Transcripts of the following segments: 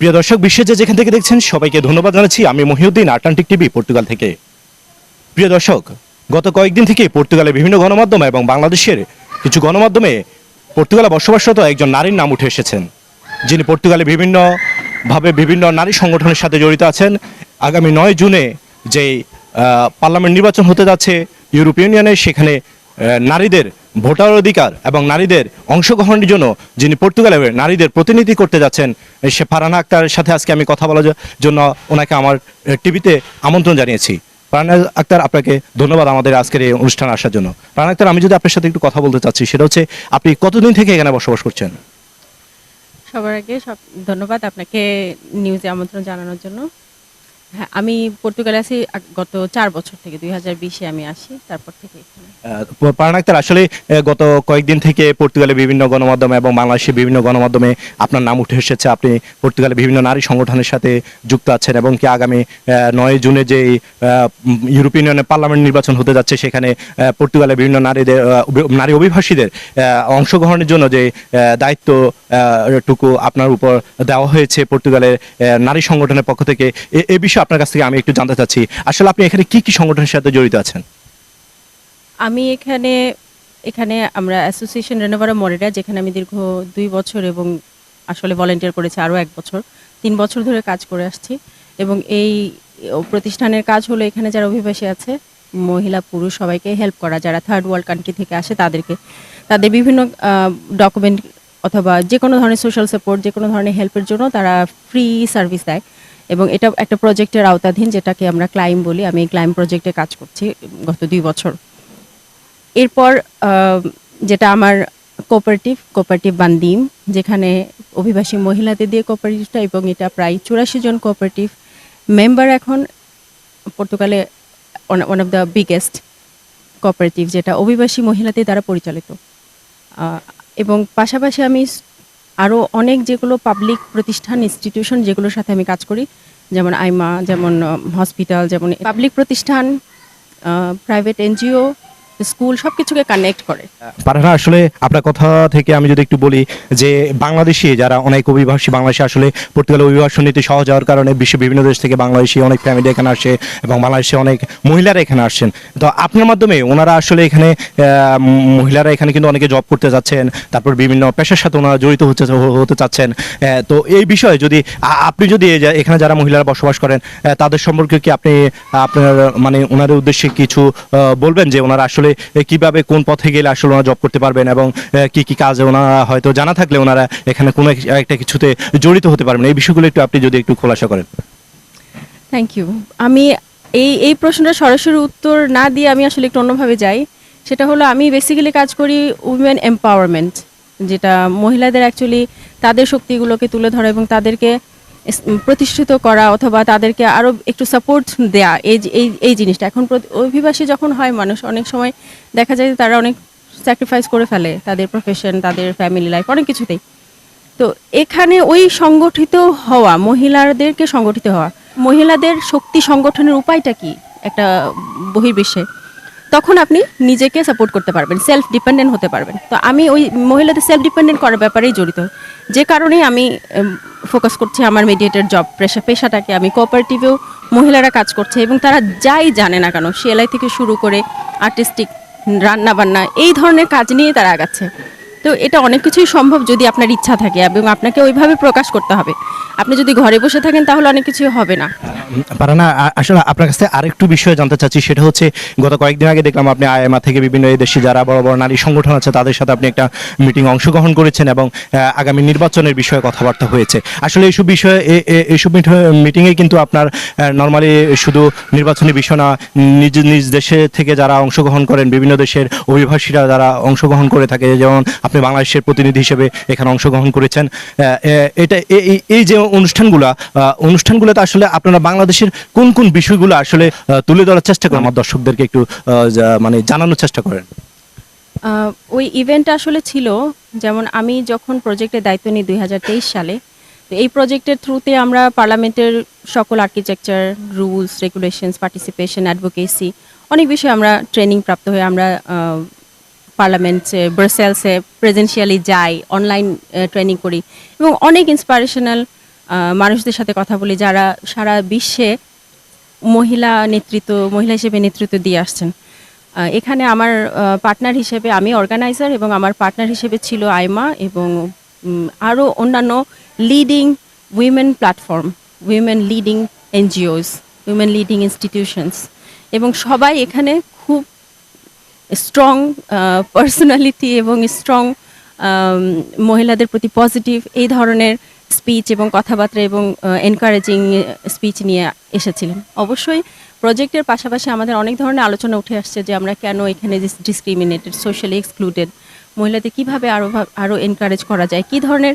প্রিয় দর্শক বিশ্বে যে যেখান থেকে দেখছেন, সবাইকে ধন্যবাদ জানাচ্ছি। আমি মহিউদ্দিন, আটলান্টিক টিভি, পর্তুগাল থেকে। প্রিয় দর্শক, গত কয়েকদিন থেকে পর্তুগালের বিভিন্ন গণমাধ্যম এবং বাংলাদেশের কিছু গণমাধ্যমে পর্তুগালে বসবাসরত একজন নারীর নাম উঠে এসেছেন। যিনি পর্তুগালে বিভিন্ন ভাবে বিভিন্ন নারী সংগঠনের সাথে জড়িত আছেন। আগামী নয় জুনে যে পার্লামেন্ট নির্বাচন হতে যাচ্ছে ইউরোপীয় ইউনিয়নে, সেখানে নারীদের ভোটার অধিকার এবং নারীদের অংশগ্রহণের জন্য যিনি পর্তুগালের নারীদের প্রতিনিধি করতে যাচ্ছেন সে ফারানা আক্তারের সাথে আজকে আমি কথা বলার জন্য ওনাকে আমার টিভিতে আমন্ত্রণ জানিয়েছি। ফারহানা আক্তার, আপনাকে ধন্যবাদ আমাদের আজকের এই অনুষ্ঠানে আসার জন্য। ফারহানা আক্তার, আমি যদি আপনার সাথে একটু কথা বলতে চাচ্ছি, সেটা হচ্ছে আপনি কতদিন থেকে এখানে বসবাস করছেন? সবার আগে সব, ধন্যবাদ আপনাকে নিউজে আমন্ত্রণ জানানোর জন্য। হ্যাঁ আমি পর্তুগালে আছি গত চার বছর থেকে, দুই হাজার বিশে আমি আসি, তারপর থেকে এখানে। পারান আক্তার আসলে গত কয়েকদিন থেকে পর্তুগালে বিভিন্ন গণমাধ্যমে এবং বাংলাদেশের বিভিন্ন গণমাধ্যমে আপনার নাম উঠে এসেছে। আপনি পর্তুগালে বিভিন্ন নারী সংগঠনের সাথে যুক্ত আছেন এবং কি আগামী নয় জুনে যে ইউরোপিয়ান ইউনিয়নের পার্লামেন্ট নির্বাচন হতে যাচ্ছে, সেখানে পর্তুগালে বিভিন্ন নারীদের নারী অভিবাসীদের অংশগ্রহণের জন্য যে দায়িত্ব টুকু আপনার উপর দেওয়া হয়েছে পর্তুগালের নারী সংগঠনের পক্ষ থেকে। এ- এ আপনার কাছ থেকে আমি একটু জানতে চাচ্ছি, আসলে আপনি এখানে কি কি সংগঠনের সাথে জড়িত আছেন? আমি এখানে এখানে আমরা অ্যাসোসিয়েশন রেনোভারা মরেরা যেখানে আমি দীর্ঘ দুই বছর এবং আসলে ভলেন্টিয়ার করেছি আরও এক বছর, তিন বছর ধরে কাজ করে আসছি এবং এই প্রতিষ্ঠানের কাজ হলো এখানে যারা অভিবাসী আছে, মহিলা, পুরুষ সবাইকে হেল্প করা, যারা থার্ড ওয়ার্ল্ড কান্ট্রি থেকে আসে তাদেরকে, তাদের বিভিন্ন ডকুমেন্ট অথবা যে কোনো ধরনের সোশ্যাল সাপোর্ট যে কোনো ধরনের হেল্পের জন্য তারা ফ্রি সার্ভিস দেয়। এবং এটা একটা প্রজেক্টের আওতাধীন যেটাকে আমরা ক্লাইম বলি। আমি এই ক্লাইম প্রজেক্টে কাজ করছি গত দুই বছর। এরপর যেটা আমার কোপারেটিভ কোপারেটিভ বান্দিম, যেখানে অভিবাসী মহিলাদের দিয়ে কোপারেটিভটা এবং এটা প্রায় চুরাশি জন কোপারেটিভ মেম্বার এখন পর্তুগালে one of the biggest cooperative যেটা অভিবাসী মহিলাদের দ্বারা পরিচালিত। এবং পাশাপাশি আমি আরও অনেক যেগুলো পাবলিক প্রতিষ্ঠান ইনস্টিটিউশন যেগুলোর সাথে আমি কাজ করি, যেমন আইমা, যেমন হসপিটাল যেমন পাবলিক প্রতিষ্ঠান প্রাইভেট এনজিও স্কুল সব কিছুকে কানেক্ট করে। পারানা আসলে আপনার কথা থেকে আমি যদি একটু বলি যে বাংলাদেশি যারা অনেক অভিবাসী, বাংলাদেশে আসলে পর্তুগালে অভিবাসন নীতি সহজ হওয়ার কারণে বিশ্বের বিভিন্ন দেশ থেকে বাংলাদেশি অনেক ফ্যামিলি এখানে আসে এবং বাংলাদেশে অনেক মহিলারা এখানে আসছেন। তো আপনার মাধ্যমে ওনারা আসলে এখানে মহিলারা এখানে কিন্তু অনেকে জব করতে যাচ্ছেন, তারপর বিভিন্ন পেশার সাথে ওনারা জড়িত হচ্ছে হতে চাচ্ছেন। তো এই বিষয়ে যদি আপনি যদি এখানে যারা মহিলারা বসবাস করেন তাদের সম্পর্কে কি আপনি, আপনার মানে ওনাদের উদ্দেশ্যে কিছু বলবেন যে ওনারা আসলে এ, কীভাবে কোন পথে গেলে আসলে ওনারা জব করতে পারবেন এবং কি কি কাজে ওনারা হয়তো জানা থাকলে ওনারা এখানে কোনো একটা কিছুতে জড়িত হতে পারবেন। এই বিষয়গুলো একটু আপনি যদি একটু খোলাসা করেন। থ্যাংক ইউ আমি এই এই প্রশ্নটা সরাসরি উত্তর না দিয়ে আমি আসলে একটু অন্যভাবে যাই। সেটা হলো আমি বেসিক্যালি কাজ করি উইমেন এম্পাওয়ারমেন্ট যেটা মহিলাদের অ্যাকচুয়ালি তাদের শক্তিগুলোকে তুলে ধরা এবং তাদেরকে প্রতিষ্ঠিত করা অথবা তাদেরকে আরও একটু সাপোর্ট দেয়া, এই এই এই জিনিসটা। এখন অভিবাসী যখন হয়, মানুষ অনেক সময় দেখা যায় যে তারা অনেক স্যাক্রিফাইস করে ফেলে তাদের প্রফেশন তাদের ফ্যামিলি লাইফ অনেক কিছুতেই। তো এখানে ওই সংগঠিত হওয়া, মহিলাদেরকে সংগঠিত হওয়া, মহিলাদের শক্তি সংগঠনের উপায়টা কি? একটা বহির্বিশ্বে। তখন আপনি নিজেকে সাপোর্ট করতে পারবেন সেলফ ডিপেন্ডেন্ট হতে পারবেন। তো আমি ওই মহিলাদের সেলফ ডিপেন্ডেন্ট করার ব্যাপারেই জড়িত। যে কারণেই আমি ফোকাস করছি আমার মেডিয়েটের জব পেশা পেশাটাকে। আমি কোঅপারেটিভেও মহিলারা কাজ করছে এবং তারা যাই জানে না কেন সেলাই থেকে শুরু করে আর্টিস্টিক রান্নাবান্না, এই ধরনের কাজ নিয়ে তারা আগাচ্ছে। তো এটা অনেক কিছুই সম্ভব যদি আপনার ইচ্ছা থাকে এবং আপনাকে ওইভাবে প্রকাশ করতে হবে। আপনি যদি ঘরে বসে থাকেন তাহলে অনেক কিছুই হবে না। পারানা আসলে আপনার কাছে আরেকটু বিষয় জানতে চাচ্ছি, সেটা হচ্ছে গত কয়েকদিন আগে দেখলাম আপনি আইএমআ থেকে বিভিন্ন এই দেশে যারা বড় বড় নারী সংগঠন আছে, তাদের সাথে আপনি একটা মিটিং অংশগ্রহণ করেছেন এবং আগামী নির্বাচনের বিষয়ে কথাবার্তা হয়েছে। আসলে এইসব বিষয়ে এইসব মিটিংয়ে কিন্তু আপনার নর্মালি শুধু নির্বাচনী বিষয় না, নিজ নিজ দেশে থেকে যারা অংশগ্রহণ করেন, বিভিন্ন দেশের অভিবাসীরা যারা অংশগ্রহণ করে থাকে, যেমন আপনি বাংলাদেশের প্রতিনিধি হিসেবে এখানে অংশগ্রহণ করেছেন এটা এই- যে অনুষ্ঠানগুলো অনুষ্ঠানগুলোতে আসলে আপনারা বাংলাদেশের কোন কোন বিষয়গুলো আসলে তুলে ধরার চেষ্টা করেন আমার দর্শকদেরকে একটু মানে জানানোর চেষ্টা করেন। ওই ইভেন্ট আসলে ছিল যেমন আমি যখন প্রজেক্টের দায়িত্ব নিই দুই সালে এই প্রজেক্টের থ্রুতে আমরা পার্লামেন্টের সকল architecture rules regulations participation advocacy অনেক বিষয়ে আমরা ট্রেনিং প্রাপ্ত হয়ে আমরা পার্লামেন্টে ব্রাসেলসে প্রেজেন্সিয়ালি যাই অনলাইন ট্রেনিং করি। এবং অনেক ইন্সপিরেশনাল আহ, মানুষদের সাথে কথা বলি, যারা সারা বিশ্বে মহিলা নেতৃত্ব, মহিলা হিসেবে নেতৃত্ব দিয়ে আসছেন। এখানে আমার পার্টনার হিসেবে আমি অর্গানাইজার এবং আমার পার্টনার হিসেবে ছিল আইমা এবং আরও অন্যান্য leading women platform women leading NGOs women leading institutions এবং সবাই এখানে খুব স্ট্রং পার্সোনালিটি এবং স্ট্রং মহিলাদের প্রতি পজিটিভ এই ধরনের স্পিচ এবং কথাবার্তা এবং এনকারেজিং স্পিচ নিয়ে এসেছিলেন। অবশ্যই প্রজেক্টের পাশাপাশি আমাদের অনেক ধরনের আলোচনা উঠে আসছে যে আমরা কেন এখানে ডিসক্রিমিনেটেড সোশ্যালি এক্সক্লুডেড মহিলাদের কীভাবে আরও আরও এনকারেজ করা যায়, কী ধরনের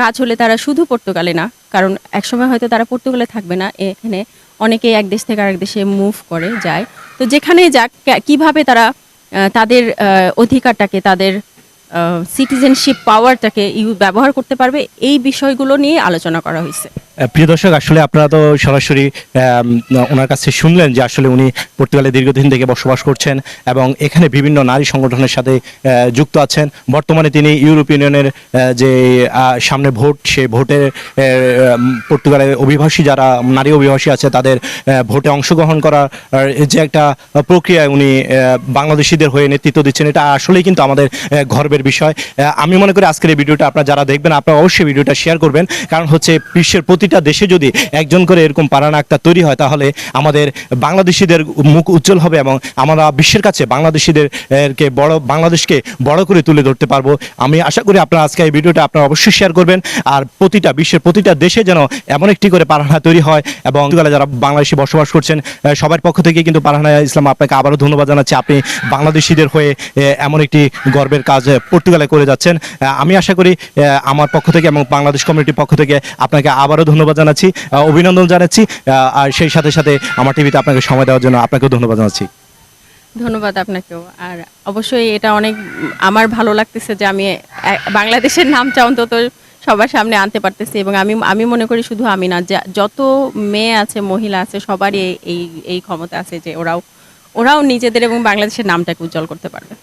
কাজ হলে তারা শুধু পর্তুগালে না, কারণ একসময় হয়তো তারা পর্তুগালে থাকবে না, এখানে অনেকেই এক দেশ থেকে আরেক দেশে মুভ করে, যায়। তো যেখানেই যাক কীভাবে তারা তাদের অধিকারটাকে, তাদের সিটিজেনশিপ পাওয়ারটাকে ইউ ব্যবহার করতে পারবে এই বিষয়গুলো নিয়ে আলোচনা করা হয়েছে। প্রিয় দর্শক, আসলে আপনারা তো সরাসরি ওনার কাছে শুনলেন যে আসলে উনি পর্তুগালে দীর্ঘদিন থেকে বসবাস করছেন এবং এখানে বিভিন্ন নারী সংগঠনের সাথে যুক্ত আছেন। বর্তমানে তিনি ইউরোপ ইউনিয়নের যে সামনে ভোট সে ভোটের পর্তুগালের অভিবাসী যারা, নারী অভিবাসী আছে, তাদের ভোটে অংশগ্রহণ করার যে একটা প্রক্রিয়ায় উনি বাংলাদেশিদের হয়ে নেতৃত্ব দিচ্ছেন, এটা আসলেই কিন্তু আমাদের গর্বের বিষয়। আমি মনে করি আজকের এই ভিডিওটা আপনারা যারা দেখবেন, আপনারা অবশ্যই ভিডিওটা শেয়ার করবেন। কারণ হচ্ছে বিশ্বের প্রতিটা দেশে যদি একজন করে এরকম পারানা আক্তার তৈরি হয়, তাহলে আমাদের বাংলাদেশিদের মুখ উজ্জ্বল হবে এবং আমরা বিশ্বের কাছে বাংলাদেশিদের কে বড়, বাংলাদেশকে বড় করে তুলে ধরতে পারব। আমি আশা করি আপনারা আজকে এই ভিডিওটা আপনারা অবশ্যই শেয়ার করবেন। আর প্রতিটা, বিশ্বের প্রতিটা দেশে যেন এমন একটি করে পারানা তৈরি হয় এবং যারা বাংলাদেশে বসবাস করছেন সবার পক্ষ থেকে কিন্তু পারানা ইসলাম আপনাকে আবারও ধন্যবাদ জানাচ্ছি। আপনি বাংলাদেশিদের হয়ে এমন একটি গর্বের কাজ পর্তুগালে করে যাচ্ছেন। আমি আশা করি আমার পক্ষ থেকে এবং বাংলাদেশ কমিউনিটির পক্ষ থেকে আপনাকে আবারও ধন্যবাদ জানাচ্ছি অভিনন্দন জানাচ্ছি আর সেই সাথে সাথে আমার টিভিতে আপনাকে সময় দেওয়ার জন্য আপনাকেও ধন্যবাদ জানাচ্ছি। ধন্যবাদ আপনাকেও। আর অবশ্যই এটা অনেক, আমার ভালো লাগতেছে যে আমি বাংলাদেশের নামটা অন্তত সবার সামনে আনতে পারতেছি এবং আমি আমি মনে করি শুধু আমি না যত মেয়ে আছে, মহিলা আছে, সবারই এই এই ক্ষমতা আছে যে ওরাও ওরাও নিজেদের এবং বাংলাদেশের নামটাকে উজ্জ্বল করতে পারবে।